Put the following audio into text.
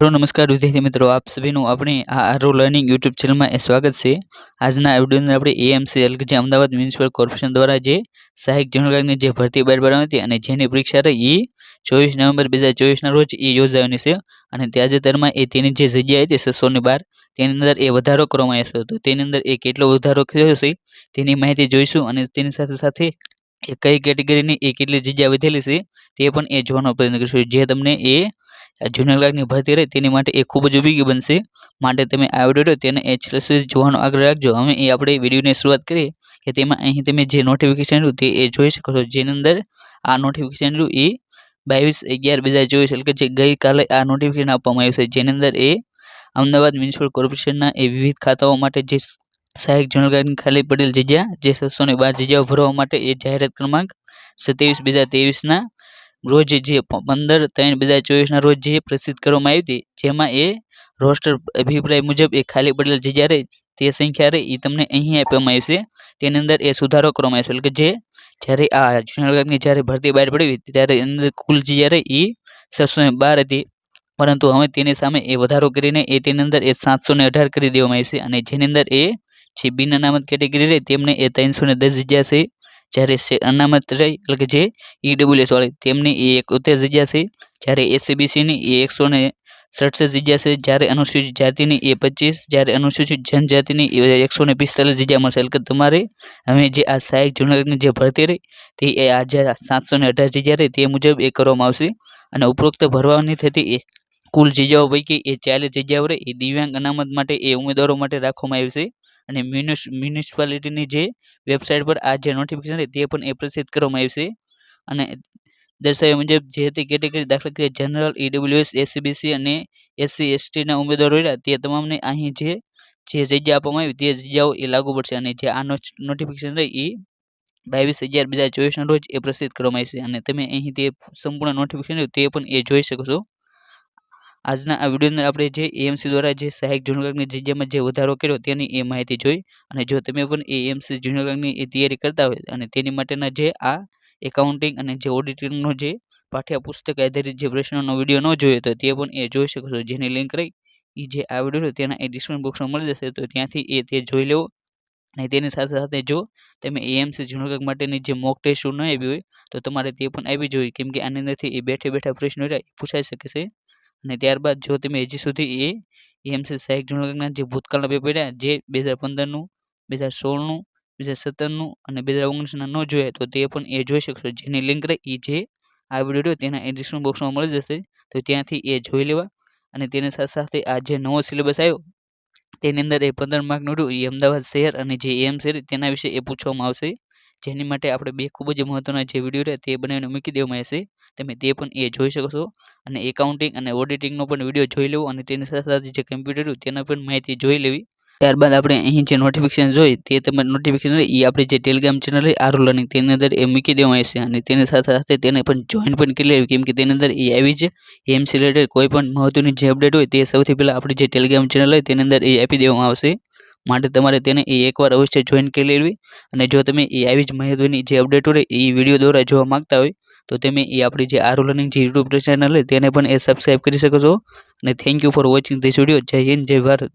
Hello, નમસ્કાર વિદ્યાર્થી મિત્રો, આપ સભીનું આપણી આ આરો લર્નિંગ યુટ્યુબ ચેનલમાં સ્વાગત છે. આજના વિડીયોની અંદર આપણે એએમસી એટલે કે જે અમદાવાદ મ્યુનિસિપલ કોર્પોરેશન દ્વારા જે સહાયક જનરલની જે ભરતી બહાર પાડવાની હતી અને જેની પરીક્ષા રહી એ ચોવીસ નવેમ્બર બે હજાર ચોવીસના રોજ એ યોજાવાની છે. અને તાજેતરમાં એ તેની જે જગ્યા હતી છસોની બાર, તેની અંદર એ વધારો કરવામાં આવ્યો હતો. તેની અંદર એ કેટલો વધારો થયો છે તેની માહિતી જોઈશું અને તેની સાથે સાથે કઈ કેટેગરીની એ કેટલી જગ્યા વધેલી છે તે પણ એ જોવાનો પ્રયત્ન કરીશું. જે તમને એ જુનિયર ક્લાર્કની ભરતી રહે તેની માટે એ ખૂબ જ ઉપયોગી બનશે. માટે તમે આ વીડિયો તેને એ છેલ્લે સુધી જોવાનો આગ્રહ રાખજો. હવે એ આપણે વિડીયોની શરૂઆત કરીએ કે તેમાં અહીં તમે જે નોટિફિકેશન રહ્યું તે એ જોઈ શકો છો. જેની અંદર આ નોટિફિકેશન રહ્યું એ બાવીસ અગિયાર બે હજાર ચોવીસ, એટલે કે જે ગઈકાલે આ નોટિફિકેશન આપવામાં આવ્યું છે. જેની અંદર એ અમદાવાદ મ્યુનિસિપલ કોર્પોરેશનના એ વિવિધ ખાતાઓ માટે જે સહાયક જનરલ ક્લાર્કની ખાલી પડેલ જગ્યા, જે છસો ને બાર જગ્યાઓ ભરવા માટે એ જાહેરાત ક્રમાંક સત્યાવીસ, બે હજાર ત્રેવીસના રોજ જે પંદર ત્રણ બે હજાર ચોવીસના રોજ જે પ્રસિદ્ધ કરવામાં આવી હતી, જેમાં એ રોસ્ટર અભિપ્રાય મુજબ એ ખાલી પડેલ જગ્યા રહે તે સંખ્યા રહે એ તમને અહીં આપવામાં આવી છે. તેની અંદર એ સુધારો કરવામાં આવશે એટલે કે જે જ્યારે આ જૂનાગઢની જ્યારે ભરતી બહાર પડી ત્યારે અંદર કુલ જગ્યા રહે એ છસો બાર હતી, પરંતુ હવે તેની સામે એ વધારો કરીને એ તેની અંદર એ સાતસો અઢાર કરી દેવામાં આવશે અને જેની અંદર એ જે બિન અનામત કેટેગરી રહે, તેમને એ ત્રણસો ને દસ જગ્યા છે. જ્યારે અનામત રહી, એટલે કે જે ઈડબ્લ્યુએસ વાળી, તેમની એ એકોતેર જગ્યા છે. જ્યારે એસીબીસીની એ એકસો ને સડસઠ જગ્યા છે. જ્યારે અનુસૂચિત જાતિની એ પચીસ, જ્યારે અનુસૂચિત જનજાતિની એ એકસો ને પિસ્તાલીસ જગ્યા મળશે. એટલે કે તમારે હવે જે આ સહાયક જુનાગઢની જે ભરતી રહી, તે એ આ જે સાતસો ને અઢાર જગ્યા રહી, તે મુજબ એ કરવામાં આવશે. અને ઉપરોક્ત ભરવાની થતી એ કુલ જગ્યાઓ પૈકી એ ચાલીસ જગ્યાઓ રહી, એ દિવ્યાંગ અનામત માટે એ ઉમેદવારો માટે રાખવામાં આવી છે. અને મ્યુનિસ, મ્યુનિસિપાલિટીની જે વેબસાઇટ પર આ જે નોટિફિકેશન છે તે પણ એ પ્રસિદ્ધ કરવામાં આવી છે. અને દર્શાવ્યા મુજબ જે તે કેટેગરી દાખલા તરીકે જનરલ ઈડબ્લ્યુએસ એસીબીસી અને એસસી એસટીના ઉમેદવારો રહ્યા તે તમામને અહીં જે જે જગ્યા આપવામાં આવી તે જગ્યાઓ એ લાગુ પડશે અને જે આ નોટિફિકેશન રહી એ બાવીસ અગિયાર બે હજાર ચોવીસના રોજ એ પ્રસિદ્ધ કરવામાં આવી છે અને તમે અહીં તે સંપૂર્ણ નોટિફિકેશન તે પણ એ જોઈ શકો છો. આજના આ વિડીયોની આપણે જે એએમસી દ્વારા જે સહાયક જુનિયર જગ્યામાં જે વધારો કર્યો તેની એ માહિતી જોઈ અને જો તમે પણ એએમસી જુનિયર એ તૈયારી કરતા હોય અને તેની માટેના જે આ એકાઉન્ટિંગ અને જે ઓડિટિંગનો જે પાઠ્યપુસ્તક આધારિત જે પ્રશ્નોનો વીડિયો ન જોયો તો તે પણ એ જોઈ શકો છો. જેની લિંક રહી એ જે આ વીડિયો તેના એ ડિસ્ક્રિપ્શન બોક્સમાં મળી જશે તો ત્યાંથી એ તે જોઈ લેવો અને તેની સાથે સાથે જો તમે એએમસી જુનિયર માટેની જે મોક ટેસ્ટ ન આવી હોય તો તમારે તે પણ આવી જોઈએ. કેમ કે આની અંદરથી એ બેઠે બેઠા પ્રશ્નો પૂછાઈ શકે છે. અને ત્યારબાદ જો તમે હજી સુધી એ એમસી સહાયક જુનિયરના જે ભૂતકાળના પેપર રહ્યા જે બે હજાર પંદરનું બે હજાર સોળનું બે હજાર સત્તરનું અને બે હજાર ઓગણીસના ન જોઈએ તો તે પણ એ જોઈ શકશો. જેની લિંક રહે એ જે આ વીડિયો તેના એ ડિસ્ક્રિપ્શન બોક્સમાં મળી જશે. તો ત્યાંથી એ જોઈ લેવા. અને તેની સાથે સાથે આ જે નવો સિલેબસ આવ્યો, તેની અંદર એ પંદર માર્કનું રહ્યું. એ અમદાવાદ શહેર અને જે એમ શહેર તેના વિશે એ પૂછવામાં આવશે. જેની માટે આપણે બે ખૂબ જ મહત્ત્વના જે વીડિયો રહે તે બનાવીને મૂકી દેવામાં આવશે તમે તે પણ એ જોઈ શકો અને એકાઉન્ટિંગ અને ઓડિટિંગનો પણ વીડિયો જોઈ લેવો અને તેની સાથે સાથે જે કમ્પ્યુટર તેના પણ માહિતી જોઈ લેવી. ત્યારબાદ આપણે અહીં જે નોટિફિકેશન જોઈ તે તમારે નોટિફિકેશન એ આપણે જે ટેલિગ્રામ ચેનલ આરો લર્નિંગ તેની અંદર એ મૂકી દેવામાં આવશે અને તેની સાથે સાથે તેને પણ જોઈન પણ કરી લેવી કેમ કે તેની અંદર એ આવી છે એમ્સ રિલેટેડ કોઈ પણ મહત્વની જે અપડેટ હોય તે સૌથી પહેલાં આપણી જે ટેલિગ્રામ ચેનલ હોય તેની અંદર એ આપી દેવામાં આવશે. માટે તમારે તેને એ એકવાર અવશ્ય જોઈન કરી લેવી. અને જો તમે એ આવી જ મહત્વની જે અપડેટ હોય એ વીડિયો દ્વારા જોવા માગતા હોય, તો તમે એ આપણી જે આરો લર્નિંગ જે યુટ્યુબ ચેનલ હોય તેને પણ એ સબસ્ક્રાઈબ કરી શકો છો. અને thank you for watching this video જય હિન્દ, જય ભારત.